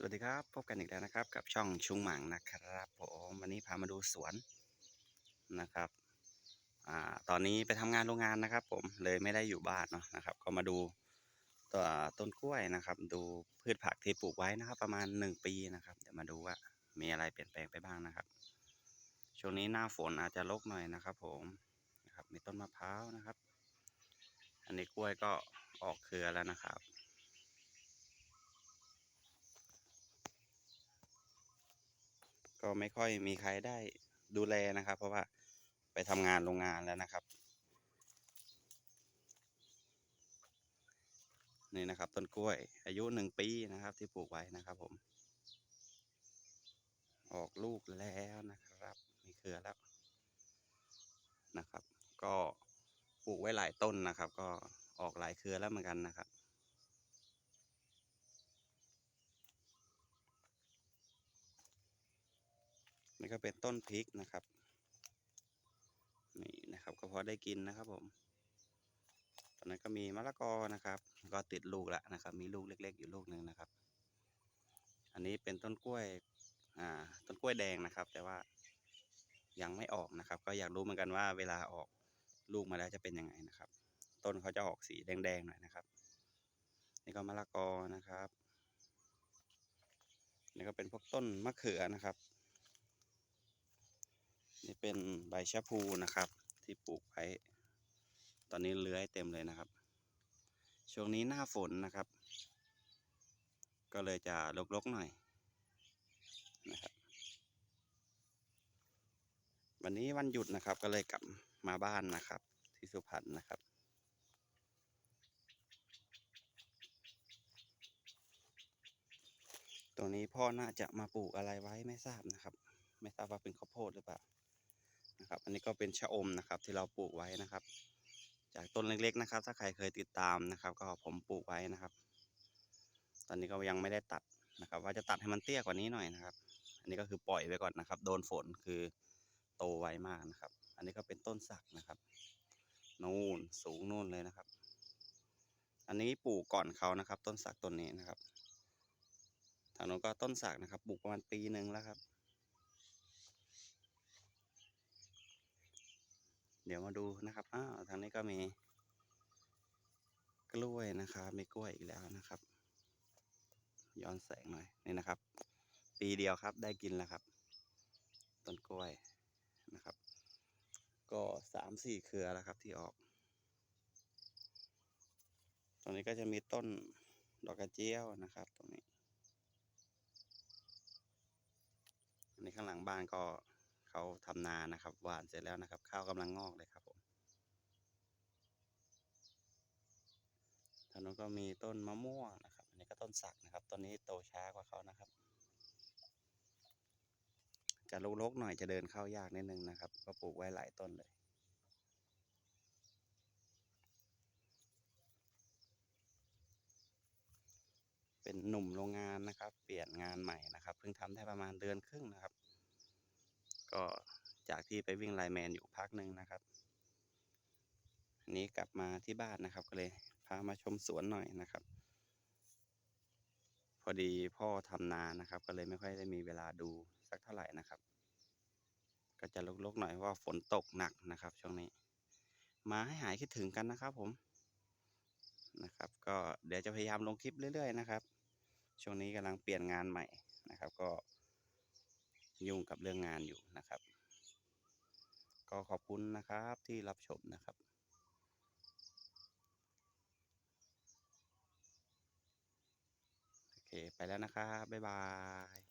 สวัสดีครับ พบกันอีกแล้วนะครับ กับช่องชุงหมังนะครับผมวันนี้พามาดูสวนนะครับอ่าตอนนี้ไปทำงานโรงงานนะครับ ผมเลยไม่ได้อยู่บ้านเนาะนะครับ ก็มาดูตัวต้นกล้วยนะครับ ดูพืชผักที่ปลูกไว้นะครับ ประมาณหนึ่งปีนะครับเดี๋ยวมาดูว่ามีอะไรเปลี่ยนแปลงไปบ้างนะครับ ช่วงนี้หน้าฝนอาจจะรกหน่อยนะครับ ผมนะครับมีต้นมะพร้าวนะครับ อันนี้กล้วยก็ออกเครือแล้วนะครับ ก็ไม่ค่อยมีใครได้ดูแลนะครับ เพราะว่าไปทำงานโรงงานแล้วนะครับ นี่นะครับต้นกล้วย อายุหนึ่งปีนะครับ ที่ปลูกไว้นะครับ ผม ออกลูกแล้วนะครับ มีเครือแล้วนะครับ ก็ปลูกไว้หลายต้นนะครับ ก็ออกหลายเครือแล้วเหมือนกันนะครับ นี่ก็เป็นต้นพริกนะครับ นี่นะครับก็พอได้กินนะครับผมตอนนั้นก็มีมะละกอนะครับ ก็ติดลูกแล้วนะครับ มีลูกเล็ก ๆ อยู่ลูกหนึ่งนะครับ อันนี้เป็นต้นกล้วย อ่า ต้นกล้วยแดงนะครับ แต่ว่ายังไม่ออกนะครับ ก็อยากรู้เหมือนกันว่าเวลาออกลูกมาแล้วจะเป็นยังไงนะครับ ต้นเขาจะออกสีแดงๆหน่อยนะครับ นี่ก็มะละกอนะครับ นี่ก็เป็นพวกต้นมะเขือนะครับ นี่เป็นใบชะพูนะครับ ที่ปลูกไว้ตอนนี้เลื้อยเต็มเลยนะครับ ช่วงนี้หน้าฝนนะครับ ก็เลยจะรกๆหน่อยนะครับ วันนี้วันหยุดนะครับก็เลยกลับมาบ้านนะครับ ที่สุพรรณนะครับตรงนี้พ่อน่าจะมาปลูกอะไรไว้ไม่ทราบนะครับ ไม่ทราบว่าเป็นข้าวโพดหรือเปล่า นะครับ อันนี้ก็เป็นชะอมนะครับที่เราปลูกไว้นะครับ จากต้นเล็กๆนะครับ ถ้าใครเคยติดตามนะครับ ก็ผมปลูกไว้นะครับ ตอนนี้ก็ยังไม่ได้ตัดนะครับ ว่าจะตัดให้มันเตี้ยกว่านี้หน่อยนะครับ อันนี้ก็คือปล่อยไว้ก่อนนะครับ โดนฝนคือโตไวมากนะครับ อันนี้ก็เป็นต้นสักนะครับนู่นสูงนู่นเลยนะครับ อันนี้ปลูกก่อนเขานะครับ ต้นสักต้นนี้นะครับทางโน้นก็ต้นสักนะครับปลูกประมาณปีหนึ่งแล้วครับ เดี๋ยวมาดูนะครับอ้าวทางนี้ก็มี กล้วยนะครับมีกล้วยอีกแล้วนะครับ ย้อนแสงหน่อยนี่นะครับ ปีเดียวครับได้กินแล้วครับต้นกล้วยนะครับ ก็สามสี่เครือแล้วครับที่ออก ตรงนี้ก็จะมีต้นดอกกระเจียวนะครับ ตรงนี้ อันนี้ข้างหลังบ้านก็ เขาทำนานะครับหว่านเสร็จแล้วนะครับ ข้าวกำลังงอกเลยครับผมทางโน้นก็มีต้นมะม่วงนะครับ อันนี้ก็ต้นสักนะครับ ต้นนี้โตช้ากว่าเขานะครับ จะรกๆหน่อยจะเดินเข้ายากนิดนึงนะครับ ก็ปลูกไว้หลายต้นเลยเป็นหนุ่มโรงงานนะครับ เปลี่ยนงานใหม่นะครับ เพิ่งทำได้ประมาณเดือนครึ่งนะครับ ก็จากที่ไปวิ่งไลแมนอยู่พักหนึ่งนะครับอันนี้กลับมาที่บ้านนะครับก็เลยพามาชมสวนหน่อยนะครับ พอดีพ่อทำนานะครับ ก็เลยไม่ค่อยได้มีเวลาดูสักเท่าไหร่นะครับ ก็จะลกๆหน่อยเพราะว่าฝนตกหนักนะครับ ช่วงนี้ มาให้หายคิดถึงกันนะครับ ผมนะครับ ก็เดี๋ยวจะพยายามลงคลิปเรื่อย ๆ นะครับ ช่วงนี้กำลังเปลี่ยนงานใหม่นะครับ ก็ ยุ่งกับเรื่องงานอยู่นะครับ ก็ขอบคุณนะครับที่รับชมนะครับโอเคไปแล้วนะครับบ๊ายบาย